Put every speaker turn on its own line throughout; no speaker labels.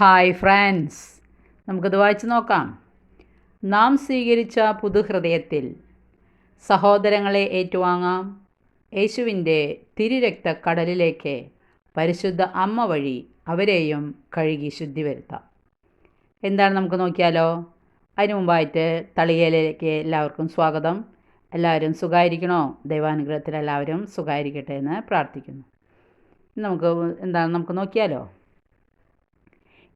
Hi France നമുക്കത് വായിച്ചു നോക്കാം. നാം സ്വീകരിച്ച പുതുഹൃദയത്തിൽ സഹോദരങ്ങളെ ഏറ്റുവാങ്ങാം. യേശുവിന്റെ തിരുരക്ത കടലിലേക്ക് പരിശുദ്ധ അമ്മ വഴി അവരെയും കഴുകി ശുദ്ധി വരുത്താം എന്താണ് നമുക്ക് നോക്കിയാലോ? അതിനു മുമ്പായിട്ട് തളികയിലേക്ക് എല്ലാവർക്കും സ്വാഗതം. എല്ലാവരും സുഖമായിരിക്കണോ ദൈവാനുഗ്രഹത്തിൽ എല്ലാവരും സുഖമായിരിക്കട്ടെ എന്ന് പ്രാർത്ഥിക്കുന്നു. നമുക്ക് എന്താണ് നമുക്ക് നോക്കിയാലോ?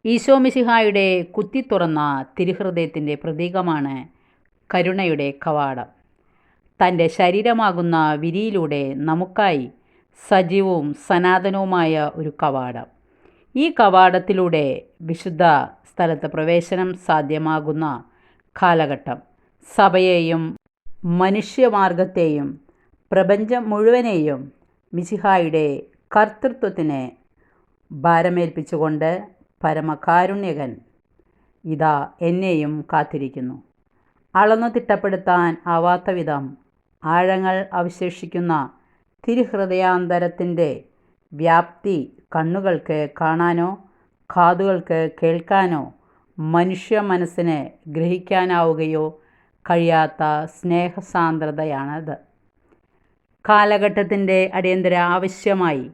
ഈശോ കുത്തിത്തുറന്ന കുത്തി തുറന്ന തിരുഹൃദയത്തിന്റെ പ്രതീകമാണ് കരുണയുടെ കവാടം. തന്റെ ശരീരമാകുന്ന വിരിയിലൂടെ നമുക്കായി സജീവവും സനാതനവുമായ ഒരു കവാടം. ഈ കവാടത്തിലൂടെ വിശുദ്ധ സ്ഥലത്ത് പ്രവേശനം സാധ്യമാകുന്ന കാലഘട്ടം. സഭയെയും മനുഷ്യമാർഗത്തെയും പ്രപഞ്ചം മുഴുവനെയും മിശിഹായുടെ കർത്തൃത്വത്തിന് ഭാരമേൽപ്പിച്ചുകൊണ്ട് പരമകാരുണ്യകൻ ഇതാ എന്നെയും കാത്തിരിക്കുന്നു. അളന്നു തിട്ടപ്പെടുത്താൻ ആവാത്ത വിധം ആഴങ്ങൾ അവശേഷിക്കുന്ന തിരുഹൃദയാന്തരത്തിന്റെ വ്യാപ്തി കണ്ണുകൾക്ക് കാണാനോ കാതുകൾക്ക് കേൾക്കാനോ മനുഷ്യ മനസ്സിന് ഗ്രഹിക്കാനാവുകയോ കഴിയാത്ത സ്നേഹസാന്ദ്രതയാണത്. കാലഘട്ടത്തിന്റെ അടിയന്തര ആവശ്യമായി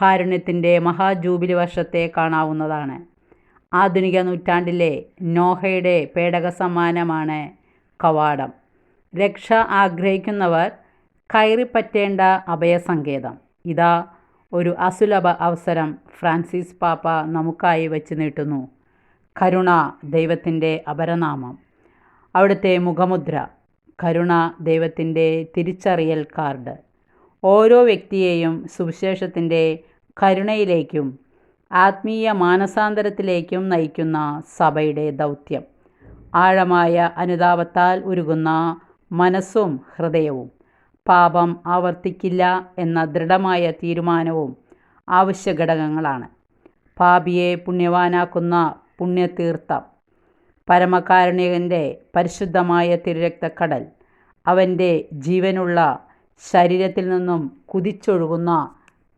കാരുണ്യത്തിന്റെ മഹാജൂബിലി വർഷത്തെ കാണാവുന്നതാണ്. ആധുനിക നൂറ്റാണ്ടിലെ നോഹയുടെ പേടക സമ്മാനമാണ് കവാടം. രക്ഷ ആഗ്രഹിക്കുന്നവർ കയറിപ്പറ്റേണ്ട അഭയസങ്കേതം. ഇതാ ഒരു അസുലഭ അവസരം ഫ്രാൻസിസ് പാപ്പ നമുക്കായി വെച്ച് നീട്ടുന്നു. കരുണ ദൈവത്തിന്റെ അപരനാമം. അവിടുത്തെ മുഖമുദ്ര കരുണ ദൈവത്തിന്റെ തിരിച്ചറിയൽ കാർഡ്. ഓരോ വ്യക്തിയെയും സുവിശേഷത്തിന്റെ കരുണയിലേക്കും ആത്മീയ മാനസാന്തരത്തിലേക്കും നയിക്കുന്ന സഭയുടെ ദൗത്യം. ആഴമായ അനുതാപത്താൽ ഉരുകുന്ന മനസ്സും ഹൃദയവും. പാപം ആവർത്തിക്കില്ല എന്ന ദൃഢമായ തീരുമാനവും ആവശ്യ ഘടകങ്ങളാണ് പാപിയെ പുണ്യവാനാക്കുന്ന പുണ്യതീർത്ഥം. പരമകാരുണികന്റെ പരിശുദ്ധമായ തിരുരക്തക്കടൽ. അവന്റെ ജീവനുള്ള ശരീരത്തിൽ നിന്നും കുതിച്ചൊഴുകുന്ന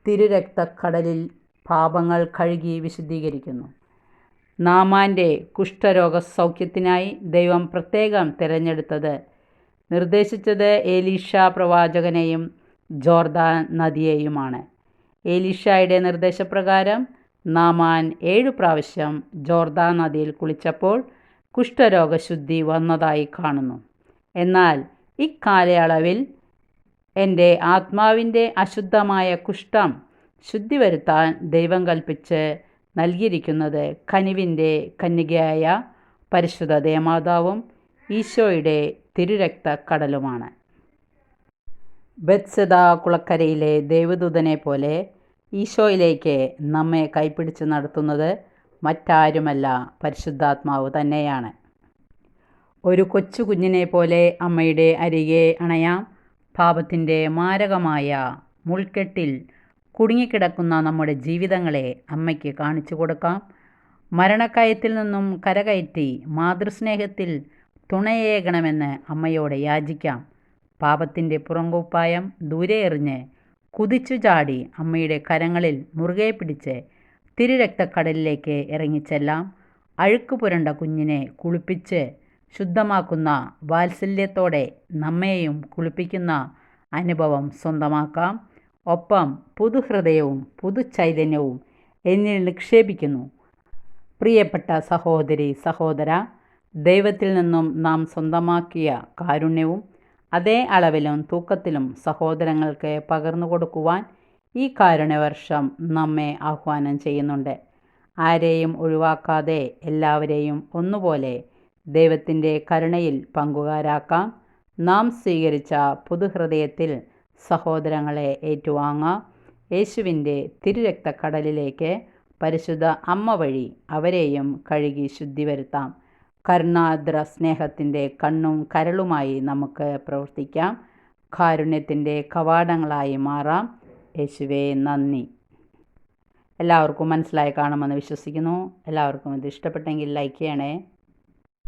തിരുരക്തക്കടലിൽ പാപങ്ങൾ കഴുകി വിശുദ്ധീകരിക്കുന്നു. നാമാന്റെ കുഷ്ഠരോഗ സൗഖ്യത്തിനായി ദൈവം പ്രത്യേകം തിരഞ്ഞെടുത്തത് നിർദ്ദേശിച്ചത് ഏലീഷ പ്രവാചകനെയും ജോർദാൻ നദിയെയുമാണ്. ഏലീഷയുടെ നിർദ്ദേശപ്രകാരം നാമാൻ ഏഴു പ്രാവശ്യം ജോർദാൻ നദിയിൽ കുളിച്ചപ്പോൾ കുഷ്ഠരോഗശുദ്ധി വന്നതായി കാണുന്നു. എന്നാൽ ഇക്കാലയളവിൽ എന്റെ ആത്മാവിന്റെ അശുദ്ധമായ കുഷ്ഠം ശുദ്ധി വരുത്താൻ ദൈവം കൽപ്പിച്ച് നൽകിയിരിക്കുന്നത് കനിവിന്റെ കന്യകയായ പരിശുദ്ധ ദേമാതാവും ഈശോയുടെ തിരുരക്ത കടലുമാണ്. ബത്സദ കുളക്കരയിലെ ദേവദൂതനെ പോലെ ഈശോയിലേക്ക് നമ്മെ കൈപ്പിടിച്ച് നടത്തുന്നത് മറ്റാരുമല്ല പരിശുദ്ധാത്മാവ് തന്നെയാണ്. ഒരു കൊച്ചു കുഞ്ഞിനെ പോലെ അമ്മയുടെ അരികെ അണയാം. പാപത്തിന്റെ മാരകമായ മുൾക്കെട്ടിൽ കുടുങ്ങിക്കിടക്കുന്ന നമ്മുടെ ജീവിതങ്ങളെ അമ്മയ്ക്ക് കാണിച്ചു കൊടുക്കാം. മരണക്കയത്തിൽ നിന്നും കരകയറ്റി മാതൃസ്നേഹത്തിൽ തുണയേകണമെന്ന് അമ്മയോടെ യാചിക്കാം. പാപത്തിന്റെ പുറങ്കുപ്പായം ദൂരെ എറിഞ്ഞ് കുതിച്ചു ചാടി അമ്മയുടെ കരങ്ങളിൽ മുറുകെ പിടിച്ച് തിരുരക്തക്കടലിലേക്ക് ഇറങ്ങിച്ചെല്ലാം അഴുക്ക് പുരണ്ട കുഞ്ഞിനെ കുളിപ്പിച്ച് ശുദ്ധമാക്കുന്ന വാത്സല്യത്തോടെ നമ്മെയും കുളിപ്പിക്കുന്ന അനുഭവം സ്വന്തമാക്കാം. ഒപ്പം പുതുഹൃദയവും പുതുചൈതന്യവും എന്നിൽ നിക്ഷേപിക്കുന്നു. പ്രിയപ്പെട്ട സഹോദരി സഹോദര ദൈവത്തിൽ നിന്നും നാം സ്വന്തമാക്കിയ കാരുണ്യവും അതേ അളവിലും തൂക്കത്തിലും സഹോദരങ്ങൾക്ക് പകർന്നു കൊടുക്കുവാൻ ഈ കാരുണ്യവർഷം നമ്മെ ആഹ്വാനം ചെയ്യുന്നുണ്ട്. ആരെയും ഒഴിവാക്കാതെ എല്ലാവരെയും ഒന്നുപോലെ ദൈവത്തിന്റെ കരുണയിൽ പങ്കുകാരാക്കാം. നാം സ്വീകരിച്ച പുതുഹൃദയത്തിൽ സഹോദരങ്ങളെ ഏറ്റുവാങ്ങാം. യേശുവിന്റെ തിരുരക്തക്കടലിലേക്ക് പരിശുദ്ധ അമ്മ വഴി അവരെയും കഴുകി ശുദ്ധി വരുത്താം കരുണാദ്ര സ്നേഹത്തിന്റെ കണ്ണും കരളുമായി നമുക്ക് പ്രവർത്തിക്കാം. കാരുണ്യത്തിന്റെ കവാടങ്ങളായി മാറാം. യേശുവേ നന്ദി. എല്ലാവർക്കും മനസ്സിലായി കാണുമെന്ന് വിശ്വസിക്കുന്നു. എല്ലാവർക്കും ഇത് ഇഷ്ടപ്പെട്ടെങ്കിൽ ലൈക്ക് ചെയ്യണേ.